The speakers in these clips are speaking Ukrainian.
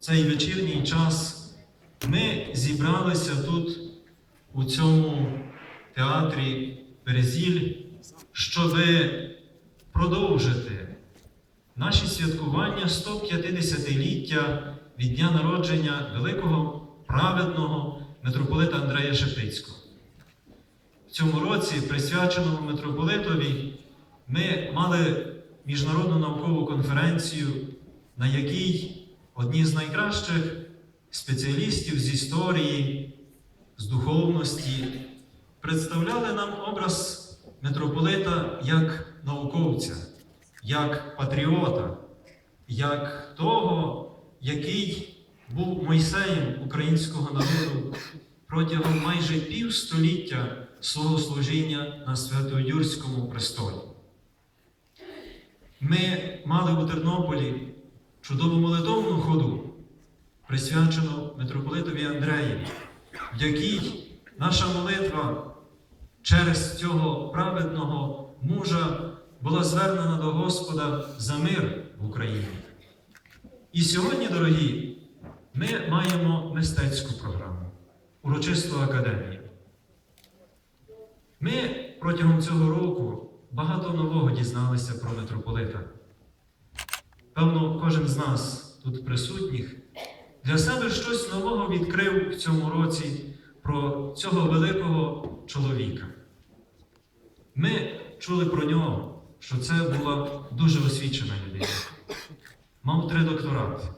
цей вечірній час ми зібралися тут, у цьому театрі Березіль, щоб продовжити наші святкування 150-ліття від дня народження великого праведного митрополита Андрея Шептицького. В цьому році, присвяченому митрополитові, ми мали міжнародну наукову конференцію, на якій одні з найкращих спеціалістів з історії, з духовності представляли нам образ митрополита як науковця, як патріота, як того, який був Мойсеєм українського народу протягом майже півстоліття свого служіння на Свято-Юрському престолі. Ми мали у Тернополі чудову молитовну ходу, присвячену митрополитові Андреєві, в якій наша молитва через цього праведного мужа була звернена до Господа за мир в Україні. І сьогодні, дорогі, ми маємо мистецьку програму, урочисту академію. Ми протягом цього року багато нового дізналися про митрополита. Певно, кожен з нас тут присутніх для себе щось нового відкрив в цьому році про цього великого чоловіка. Ми чули про нього, що це була дуже освічена людина. Мав три докторати: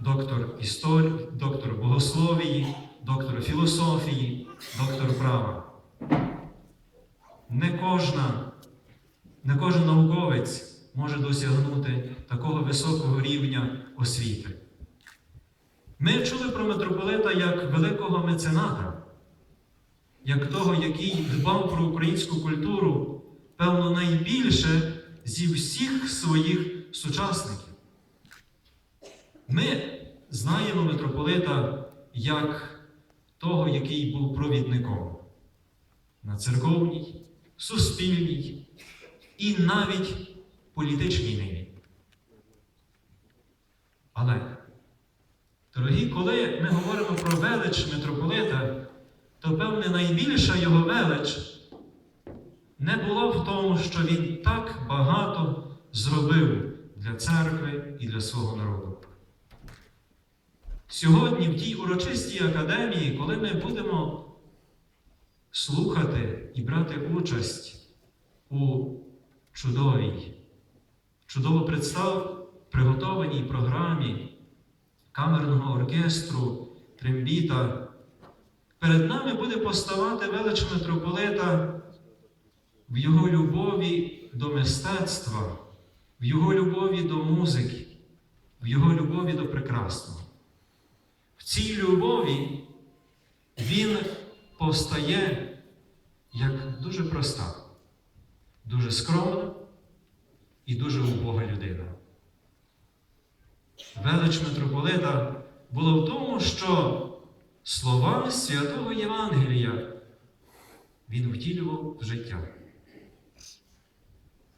доктор історії, доктор богословії, доктор філософії, доктор права. Не кожна, не кожен науковець може досягнути такого високого рівня освіти. Ми чули про митрополита як великого мецената, як того, який дбав про українську культуру, певно, найбільше зі всіх своїх сучасників. Ми знаємо митрополита як того, який був провідником на церковній, суспільній і навіть політичній ниві. Але, дорогі, коли ми говоримо про велич митрополита, то певне найбільша його велич не була в тому, що він так багато зробив для церкви і для свого народу. Сьогодні, в тій урочистій академії, коли ми будемо слухати і брати участь у чудовій, чудово представ, приготованій програмі камерного оркестру, трембіта, перед нами буде поставати велич митрополита в його любові до мистецтва, в його любові до музики, в його любові до прекрасного. В цій любові він постає як дуже проста, дуже скромна і дуже убога людина. Велич митрополита було в тому, що словами святого Євангелія він втілював в життя.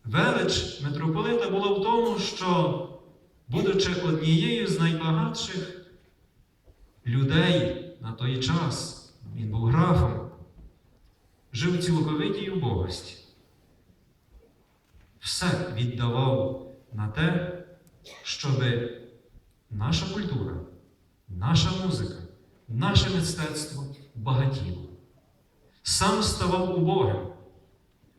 Велич митрополита було в тому, що, будучи однією з найбагатших людей на той час, він був графом, жив у цілковитій убогості. Все віддавав на те, щоб наша культура, наша музика, наше мистецтво багатіло. Сам ставав убогим.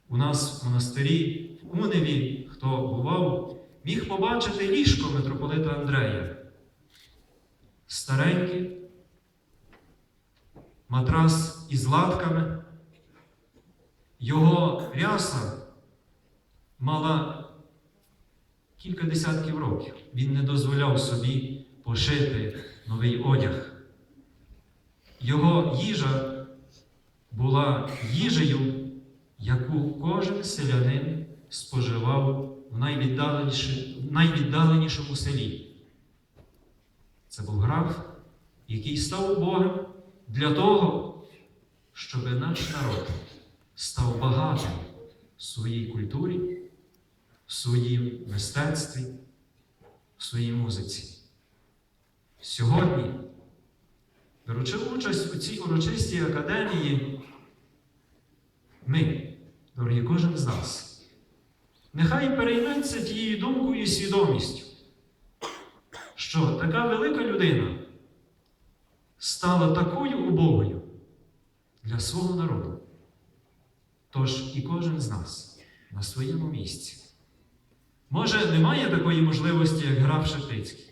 У нас в монастирі, в Уневі, хто бував, міг побачити ліжко митрополита Андрея. Стареньке, матрас із латками. Його ряса мала кілька десятків років. Він не дозволяв собі пошити новий одяг. Його їжа була їжею, яку кожен селянин споживав в найвіддаленішому, селі. Це був граф, який став Богом для того, щоб наш народ став багатим в своїй культурі, в своїм мистецтві, в своїй музиці. сьогодні, беручи участь у цій урочистій академії, ми, дорогі кожен з нас, нехай перейметься тією думкою і свідомістю, що така велика людина стала такою убогою для свого народу. Тож і кожен з нас на своєму місці. Може, немає такої можливості, як граф Шептицький.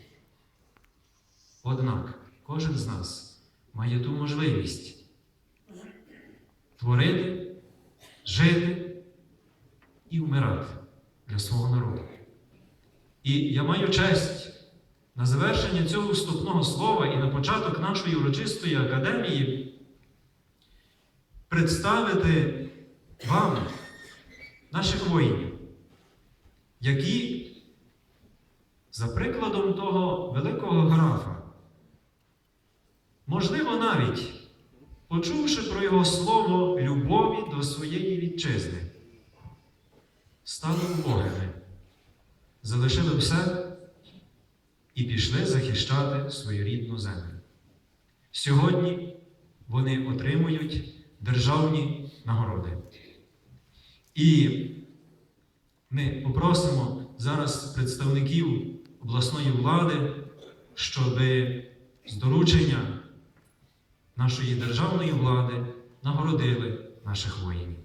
Однак кожен з нас має ту можливість творити, жити і вмирати для свого народу. І я маю честь на завершення цього вступного слова і на початок нашої урочистої академії представити вам наших воїнів, які, за прикладом того великого графа, можливо, навіть почувши про його слово любові до своєї вітчизни, стали убогими, залишили все і пішли захищати свою рідну землю. Сьогодні вони отримують державні нагороди. І ми попросимо зараз представників обласної влади, щоб з доручення нашої державної влади нагородили наших воїнів.